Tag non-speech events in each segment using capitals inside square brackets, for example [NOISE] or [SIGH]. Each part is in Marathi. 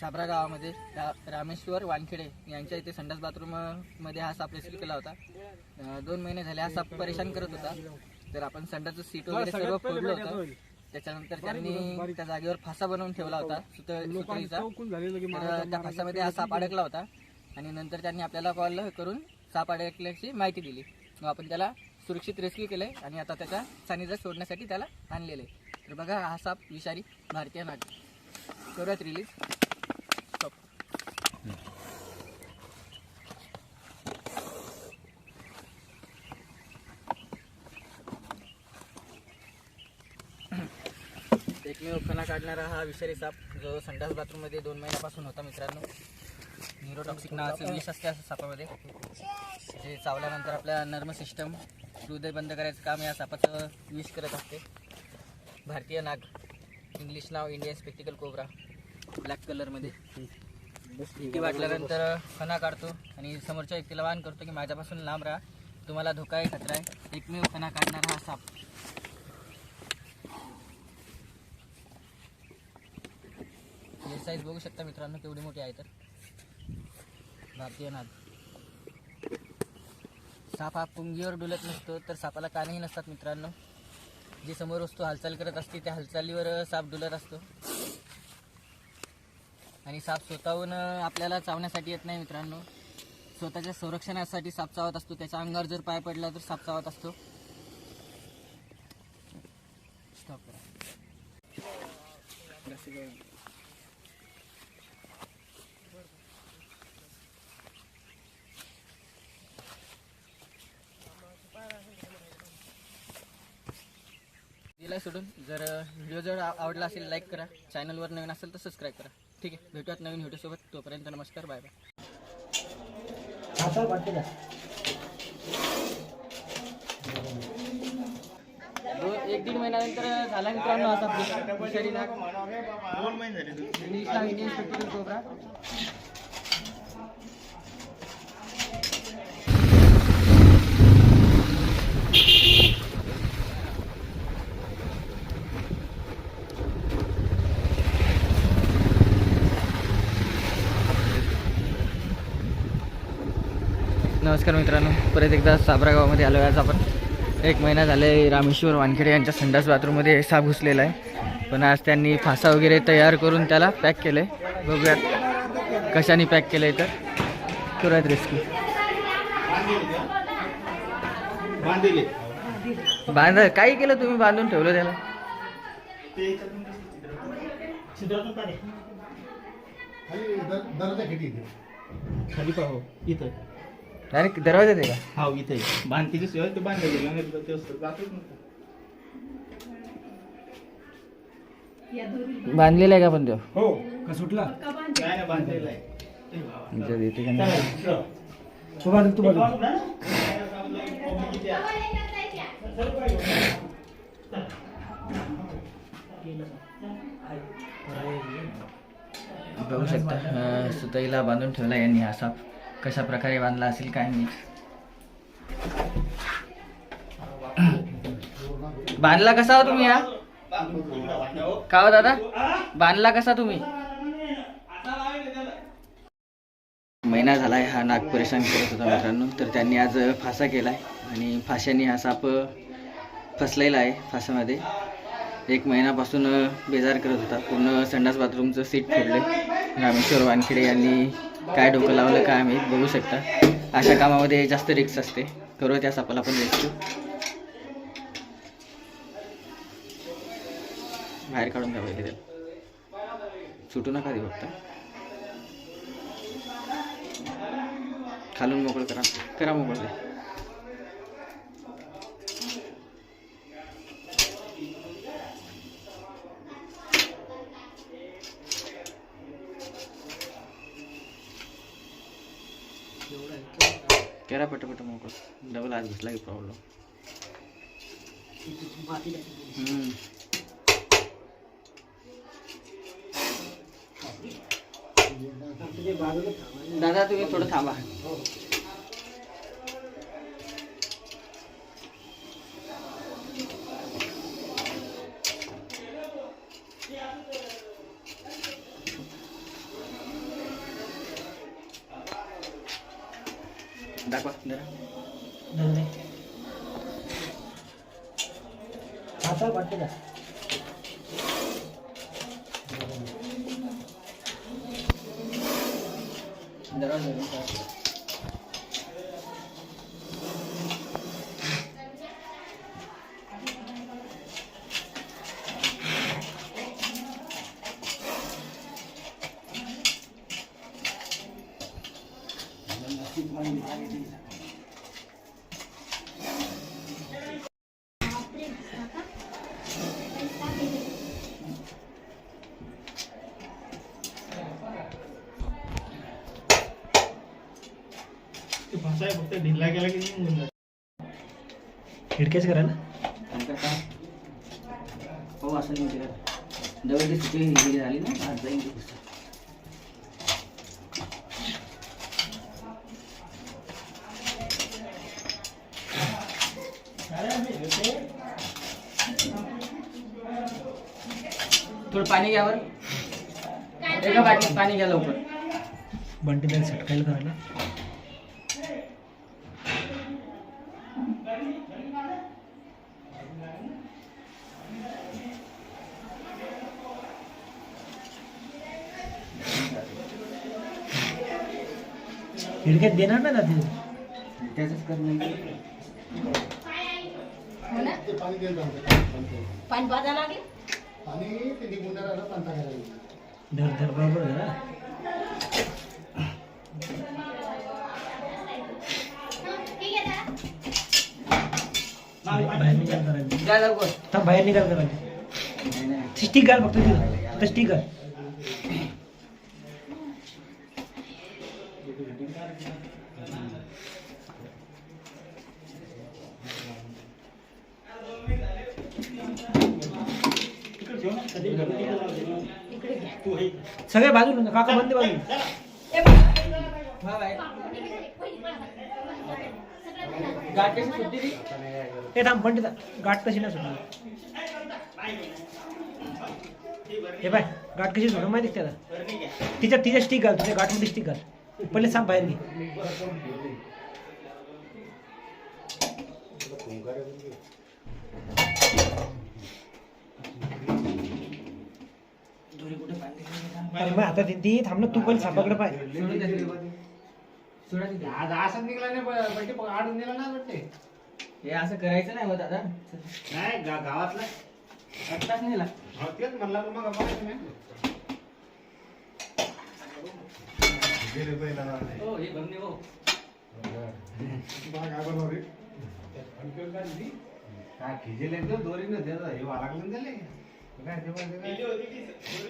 साबरा गावामध्ये रा- रामेश्वर वानखेडे यांच्या इथे संडास बाथरूम अ, मध्ये हा साप रेस्क्यू केला होता. दोन महिने झाले हा साप परेशान करत होता. तर आपण संडासचं सीट वगैरे सर्व फोडलं होतं. त्याच्यानंतर त्यांनी त्या जागेवर फासा बनवून ठेवला होता सुत सुतळीचा. तर त्या फासामध्ये हा साप अडकला होता. आणि नंतर त्यांनी आपल्याला कॉल करून साप अडकल्याची माहिती दिली. मग आपण त्याला सुरक्षित रेस्क्यू केलंय आणि आता त्याच्या सानिध्यात सोडण्यासाठी त्याला आणलेलं आहे. तर बघा हा साप विषारी भारतीय नाग करूयात रिलीज एकमेव फणा काढणारा हा विषारी साप जो संडास बाथरूममध्ये दोन महिन्यापासून होता मित्रांनो. न्यूरोटॉक्सिक नावाचं विष असते असं सापामध्ये. जे चावल्यानंतर आपल्या नर्म सिस्टम हृदय बंद करायचं काम या सापाचं विष करत असते. भारतीय नाग इंग्लिश नाव इंडियन स्पेक्टिकल कोबरा ब्लॅक कलरमध्ये भीती वाटल्यानंतर फणा काढतो आणि समोरच्या व्यक्तीला वाहन करतो की माझ्यापासून लांब राहा. तुम्हाला धोका आहे खतरा आहे. एकमेव फणा काढणारा हा साप. हे साईज बघू शकता मित्रांनो केवढी मोठी आहे तर. भारतीय नाद. साप हा पुंगीवर डुलत नसतो तर सापाला कानही नसतात मित्रांनो. जी समोर वस्तू हालचाल करत असते त्या हालचालीवर साप डुलत असतो. आणि साप स्वतःहून आपल्याला चावण्यासाठी येत नाही मित्रांनो. स्वतःच्या संरक्षणासाठी साप चावत असतो त्याच्या अंगावर जर पाय पडला तर साप चावत असतो. स्टॉप करा दिला सोडून जर व्हिडिओ जर आवडला असेल लाईक करा. चॅनलवर नवीन असेल तर सबस्क्राईब करा. ठीक आहे भेटूयात नवीन व्हिडिओसोबत तोपर्यंत नमस्कार बाय बाय दोन एक दीड महिन्यानंतर झाला मित्रांनो असा इंडियन स्पेक्टिकल कोबरा नमस्कार मित्रांनो परत एकदा साबरा गावामध्ये आलो आहे आज आपण एक महिना झाले रामेश्वर वानखेडे यांच्या संडास बाथरूममध्ये साप घुसलेला आहे. पण आज त्यांनी फासा वगैरे तयार करून त्याला पॅक केलं आहे बघूयात कशाने पॅक केलं आहे तर. करूयात रेस्क्यू. बांध काय केलं तुम्ही? बांधून ठेवलं त्याला? खाली पाहो इथं. डायरेक्ट दरवाजात आहे का हा इथे बांधते की शिवाय ते बांधले गेले आणि ते असतं जातच नको बांधलेला आहे का पण तो हो का सुटला काय नाही बांधलेला आहे ए बाबा. इथं येते का नाही? चला, दुसरं. तू बाजू तू ते बाजू पाहू ना? आपलं किती आहे? बघू शकता अं, सुतईला बांधून ठेवला यांनी हा साप कशा प्रकारे बांधला असेल काय नाही. बांधला कसा हो तुम्ही हा? का हो दादा? बांधला कसा तुम्ही? महिना झालाय हा नाग परेशान करत होता मित्रांनो तर त्यांनी आज फासा केलाय आणि फाशाने हा साप फसलेला आहे फासामध्ये. एक महिन्यापासून बेजार करत होता. पूर्ण संडास बाथरूमचं सीट फोडलं रामेश्वर वानखेडे यांनी काय डोकं लावलं काय आम्ही बघू शकता. अशा कामामध्ये जास्त रिक्स असते. करू त्या सापाला पण रेस्क्यू बाहेर काढून द्या पहिले त्याला. सुटू नका देऊ फक्त. खालून मोकळं करा. करा मोकळं. द्या दादा तुम्ही थोडं थांबा. दाखवा आता वाटतं का जरा धरून ठेवा. ते फसाय फक्त ढिल्ला गेला की नाही होऊन जातं. खिडक्याच करा ना नंतर काय हो असं नाही करत जवळ ती सुटी हिरवी झाली ना आज ती पुस्तक. थोडं पाणी घ्यावर एका बाटलीत पाणी घ्या लवकर. बंटी त्याला सटकायला करायला. खिडक्यात देणार ना ते त्याचंच करणं हो ना? ते पाणी देत जाऊ। पाणी पाजा लागेल पाणी ते निघून राहिलं पंथा करायला धर धर बरोबर आहे ना बाहेर निघाल करायला जा लवकर थांब बाहेर निघाल करायला नाही, नाही. स्टिक घाल फक्त तिथं फक्त स्टिक घाल सगळे बाजूला काका बंद बाजू. ते गाठ कशी ती? हे थांब पण गाठ कशी नाही सुटली हे बाय गाठ कशी सोडून माहिती त्याला? तिच्या तिच्या स्टिक घाल तुझ्या गाठमध्ये स्टिक घाल. पहिले सांग बाहेर घे. अरे मग आता ती- ती थांब ना तू पण सापाकडे पाय. सोडा तिथे. आज असं निघाला नाही ब- आडून दिला ना हे असं करायचं नाही हो दादा नाही गा- गावातला आत्ताच नेला हो, तेच म्हणला ना मग आपण तुम्ही. हो हे बंदी हो काय खिजेले तो दोरीनं हे ना त्याले. काय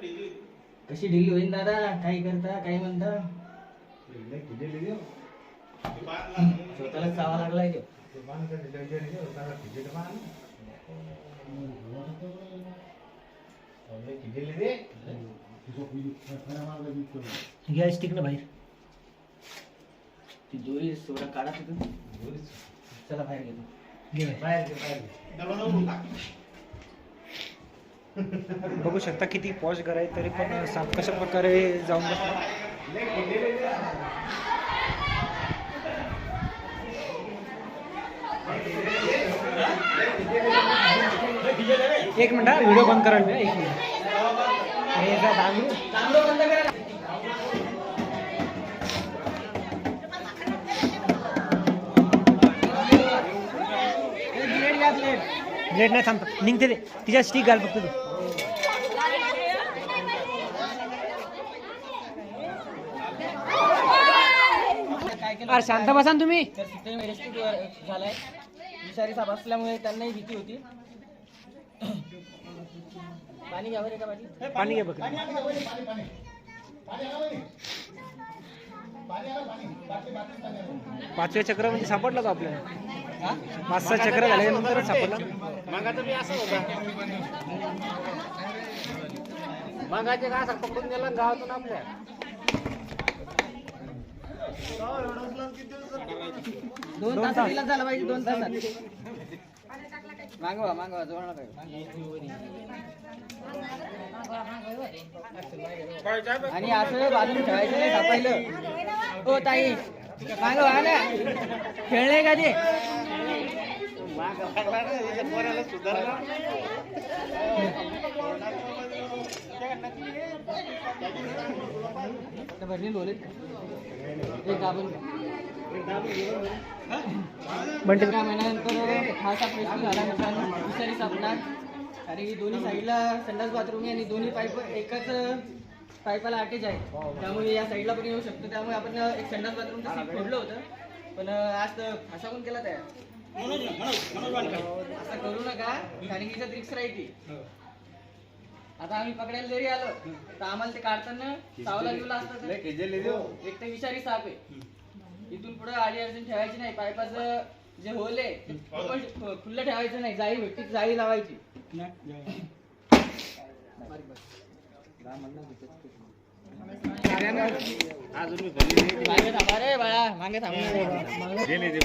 ते? कशी ढिली होईल दादा? काही करता? काय म्हणता? स्वतःला चावा लागलाय तो. ते पान ना बाहेर. ती दोरी सोडा काढा तिथून. चला बाहेर घेतो. घे बाहेर. बाहेर घे, बाहेर बघू शकता किती पॉश घर आहे तरी पण साप कशा प्रकारे जाऊन बसला एक मिनिट हा व्हिडिओ बंद करायला एक मिनिट. ब्लेड नाही थांबत. निघते ते. तिच्या स्टिक घाल फक्त तू काय केलं अरे शांत बसा ना तुम्ही. तर तिथे रेस्क्यू झालाय. विषारी साप असल्यामुळे त्यांनाही भीती होती. [COUGHS] पाणी घ्यावं रे का पाणी पाणी घे बघ. पाचव्या चक्र म्हणजे सापडला तो आपल्याला. पाच सहा चक्र झाल्यानंतरच सापडला. मगाचं बी असं होतं. मगाचे का असं पकडून गेला गावातून आपल्या? दोन दोन तास तास. दिला झाला पाहिजे दोन तासात. मागवा मागवा जवळ नका आणि असं बाजून ठेवायचं नाही सापायलं हो ताई. मागं व्हा ना. खेळणे का ते? भरणी बोले. एक बंटे एका महिन्यानंतर हा साप रेस्क्यू झाला मित्रांनो विषारी सापला कारण की दोन्ही साईडला संडास बाथरूम आहे आणि दोन्ही पाईप एकाच पाईपाला अटॅच आहे. त्यामुळे या साईडला पण येऊ शकतो. त्यामुळे आपण एक संडास बाथरूमचं सीट फोडलं होतं. पण आज तर फासा पण केला तयार असं करू नका कारण की इथं रिक्स राहिली आता आम्ही पकडायला जरी आलो तर आम्हाला ते काढताना सावला लिवला असतं तर एक तर विषारी साप आहे. इथून पुढे आडी अडचण ठेवायची नाही. पाईपाचं जे होल आहे ते पण खुल्लं ठेवायचं नाही. जाळी भेटती जाळी लावायची. मागे थांबा रे बाळा मागे थांबा.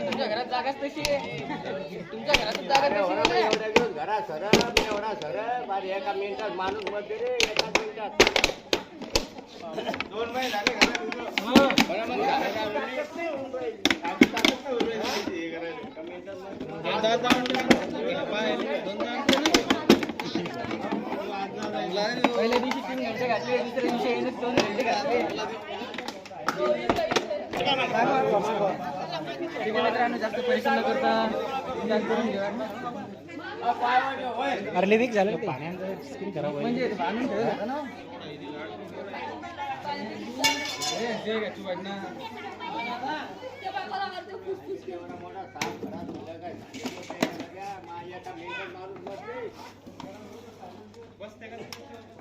तुमच्या घरात जागाच तशी आहे तुमच्या घरात जागा तशी आहे ना. एवढ्या दिवस घरात सरळ एवढा सरळ बारी एका मिनिटात माणूसमध्ये रे एका मिनिटात दोन महिने झाले दिवशी तीन घंटे घातले दुसऱ्या दिवशी दोन घंटे घातले मित्रांनो जास्त न करता करून अरे वीक झालं ते खराब म्हणजे ठेवलं ना ना.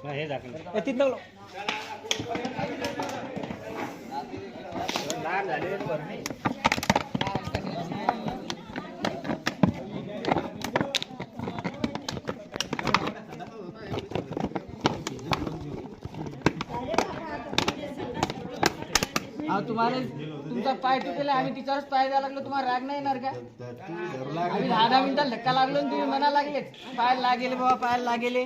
हे झाकलं तिथं लहान झाले अहो, तुम्हाला तुमचा पाय तुटेला आम्ही तिच्यावरच पाय द्यायला लागलो तुम्हाला राग नाही येणार का? आम्ही दहा दहा मिनिटाला धक्का लागलो. आणि तुम्ही म्हणा लागलेच पाय लागेले बाबा पाय लागेले.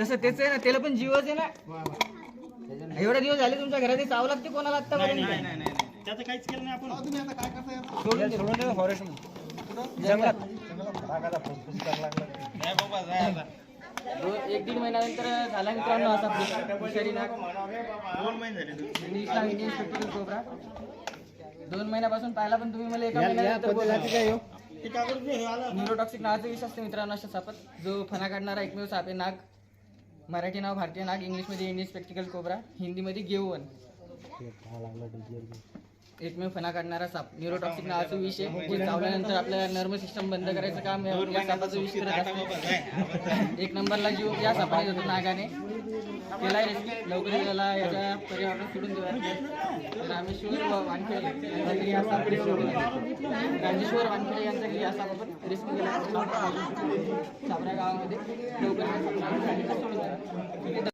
तसं तेच आहे ना त्याला पण जीवच आहे ना. एवढे दिवस झाले तुमच्या घरात चावं लागते कोणाला आत्तापर्यंत सोडून दे, सोडून दे फॉरेस्ट जंगलात. दोन- एक दीड महिन्यानंतर झाला मित्रांनो असा इंडियन स्पेक्टिकल कोबरा दोन महिन्यापासून पाहिला पण तुम्ही मला एका महिन्यानंतर बोलला. न्यूरोटॉक्सिक नावाचा विष असते मित्रांनो अशा सापात. जो फणा काढणारा एकमेव साप आहे नाग. मराठी नाव भारतीय नाग इंग्लिशमध्ये इंडियन स्पेक्टिकल कोबरा हिंदीमध्ये गेवन. एकमेव फणा काढणारा साप. न्यूरोटॉक्सिक नावाचं विष आहे. जे चावल्यानंतर आपल्याला नर्व सिस्टम बंद करायचं काम या या सापाचं विष करत असते. एक नंबरला जीव या सापाने जातो नागाने. केलाय रेस्क्यू लवकर त्याला याच्या पर्यावरणात सोडून देऊया रामेश्वर व वानखेडे यांचा घरी असा साप केला. राजेश्वर वानखेडे यांचा घरी असा आपण रेस्क्यू केला साबऱ्या गावामध्ये लवकर सोडून द्या